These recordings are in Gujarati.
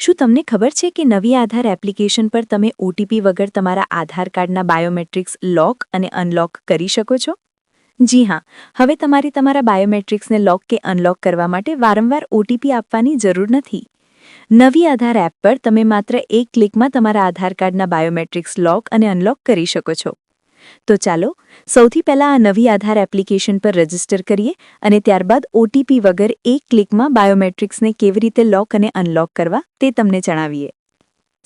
શું તમને ખબર છે કે નવી આધાર એપ્લિકેશન પર તમે ઓટીપી વગર તમારા આધાર કાર્ડના બાયોમેટ્રિક્સ લોક અને અનલોક કરી શકો છો? જી હા, હવે તમારે તમારા બાયોમેટ્રિક્સને લોક કે અનલોક કરવા માટે વારંવાર ઓટીપી આપવાની જરૂર નથી. નવી આધાર એપ પર તમે માત્ર એક ક્લિકમાં તમારા આધાર કાર્ડના બાયોમેટ્રિક્સ લોક અને અનલોક કરી શકો છો. તો ચાલો સૌથી પહેલાં આ નવી આધાર એપ્લિકેશન પર રજિસ્ટર કરીએ અને ત્યારબાદ ઓટીપી વગર એક ક્લિકમાં બાયોમેટ્રિક્સને કેવી રીતે લોક અને અનલોક કરવા તે તમને જણાવીએ.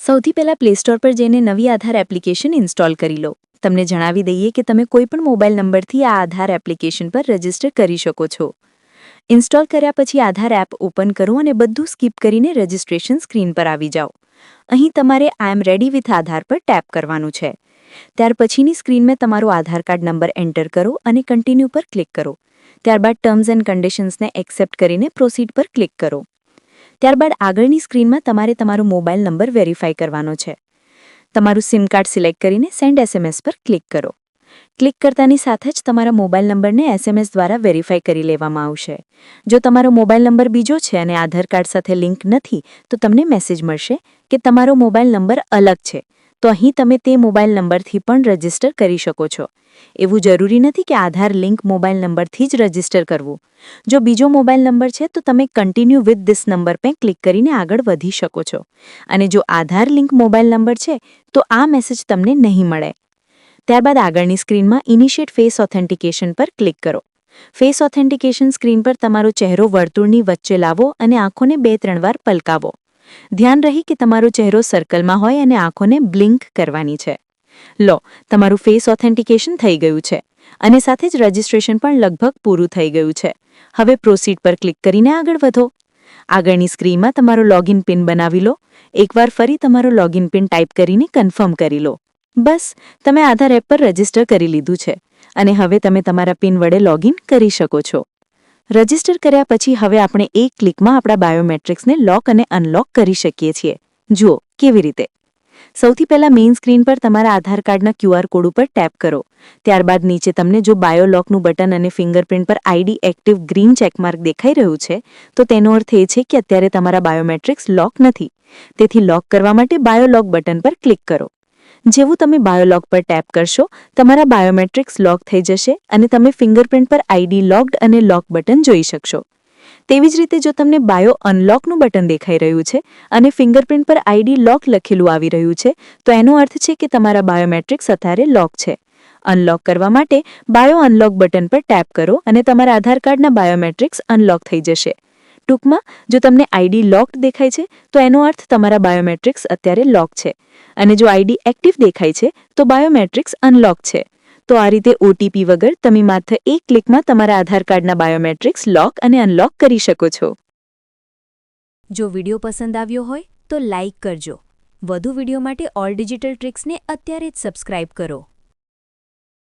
સૌથી પહેલાં પ્લે સ્ટોર પર જઈને નવી આધાર એપ્લિકેશન ઇન્સ્ટોલ કરી લો. તમને જણાવી દઈએ કે તમે કોઈપણ મોબાઈલ નંબરથી આ આધાર એપ્લિકેશન પર રજિસ્ટર કરી શકો છો. ઇન્સ્ટોલ કર્યા પછી આધાર એપ ઓપન કરો અને બધું સ્કીપ કરીને રજિસ્ટ્રેશન સ્ક્રીન પર આવી જાઓ. અહીં તમારે આઈ એમ રેડી વિથ આધાર પર ટેપ કરવાનું છે. ત્યાર પછીની સ્ક્રીનમાં તમારો આધાર કાર્ડ નંબર એન્ટર કરો અને કન્ટિન્યુ પર ક્લિક કરો. ત્યારબાદ ટર્મ્સ એન્ડ કન્ડિશન્સને એક્સેપ્ટ કરીને પ્રોસીડ પર ક્લિક કરો. ત્યારબાદ આગળની સ્ક્રીનમાં તમારે તમારો મોબાઈલ નંબર વેરીફાઈ કરવાનો છે. તમારું સિમ કાર્ડ સિલેક્ટ કરીને સેન્ડ એસએમએસ પર ક્લિક કરો. ક્લિક કરતાની સાથે જ તમારા મોબાઈલ નંબરને એસએમએસ દ્વારા વેરીફાઈ કરી લેવામાં આવશે. જો તમારો મોબાઈલ નંબર બીજો છે અને આધાર કાર્ડ સાથે લિંક નથી, તો તમને મેસેજ મળશે કે તમારો મોબાઈલ નંબર અલગ છે. તો અહીં તમે તે મોબાઈલ નંબરથી પણ રજિસ્ટર કરી શકો છો. એવું જરૂરી નથી કે આધાર લિંક મોબાઈલ નંબરથી જ રજિસ્ટર કરવું. જો બીજો મોબાઈલ નંબર છે, તો તમે કન્ટિન્યુ વિથ ધીસ નંબર પર ક્લિક કરીને આગળ વધી શકો છો. અને જો આધાર લિંક મોબાઈલ નંબર છે, તો આ મેસેજ તમને નહીં મળે. ત્યારબાદ આગળની સ્ક્રીનમાં ઇનિશિયેટ ફેસ ઓથેન્ટિકેશન પર ક્લિક કરો. ફેસ ઓથેન્ટિકેશન સ્ક્રીન પર તમારો ચહેરો વર્તુળની વચ્ચે લાવો અને આંખોને બે ત્રણ વાર પલકાવો. ધ્યાન રહી કે તમારો ચહેરો સર્કલમાં હોય અને આંખોને બ્લિંક કરવાની છે. લો, તમારું ફેસ ઓથેન્ટિકેશન થઈ ગયું છે અને સાથે જ રજિસ્ટ્રેશન પણ લગભગ પૂરું થઈ ગયું છે. હવે પ્રોસીડ પર ક્લિક કરીને આગળ વધો. આગળની સ્ક્રીનમાં તમારો લોગિન પિન બનાવી લો. એકવાર ફરી તમારો લોગિન પિન ટાઈપ કરીને કન્ફર્મ કરી લો. બસ, તમે આધાર એપ પર રજિસ્ટર કરી લીધું છે અને હવે તમે તમારા પિન વડે લોગિન કરી શકો છો. રજિસ્ટર કર્યા પછી હવે આપણે એક ક્લિકમાં આપણા બાયોમેટ્રિક્સને લોક અને અનલોક કરી શકીએ છીએ. જુઓ, કેવી રીતે? સૌથી પહેલા મેઇન સ્ક્રીન પર તમારા આધાર કાર્ડના ક્યુઆર કોડ ઉપર ટેપ કરો. ત્યારબાદ નીચે તમને જો બાયોલોકનું બટન અને ફિંગરપ્રિન્ટ પર આઈડી એક્ટિવ ગ્રીન ચેકમાર્ક દેખાઈ રહ્યું છે, તો તેનો અર્થ એ છે કે અત્યારે તમારા બાયોમેટ્રિક્સ લોક નથી. તેથી લોક કરવા માટે બાયોલોક બટન પર ક્લિક કરો. જેવું તમે બાયોલોક પર ટેપ કરશો, તમારા બાયોમેટ્રિક્સ લોક થઈ જશે અને તમે ફિંગરપ્રિન્ટ પર આઈડી લોક્ડ અને લોક બટન જોઈ શકશો. તેવી જ રીતે જો તમને બાયો અનલોકનું બટન દેખાઈ રહ્યું છે અને ફિંગરપ્રિન્ટ પર આઈડી લોક લખેલું આવી રહ્યું છે, તો એનો અર્થ છે કે તમારા બાયોમેટ્રિક્સ અત્યારે લોક છે. અનલોક કરવા માટે બાયો અનલોક બટન પર ટેપ કરો અને તમારા આધાર કાર્ડના બાયોમેટ્રિક્સ અનલોક થઈ જશે. ટૂંકમાં, જો તમને આઈડી લોક્ડ દેખાય છે, તો એનો અર્થ તમારા બાયોમેટ્રિક્સ અત્યારે લોક છે. અને જો આઈડી એક્ટિવ દેખાય છે, તો બાયોમેટ્રિક્સ અનલોક છે. તો આ રીતે ઓટીપી વગર તમે માત્ર એક ક્લિકમાં તમારા આધાર કાર્ડના બાયોમેટ્રિક્સ લોક અને અનલોક કરી શકો છો. જો વીડિયો પસંદ આવ્યો હોય, તો લાઇક કરજો. વધુ વીડિયો માટે ઓલ ડિજિટલ ટ્રિક્સને અત્યારે જ સબસ્ક્રાઇબ કરો.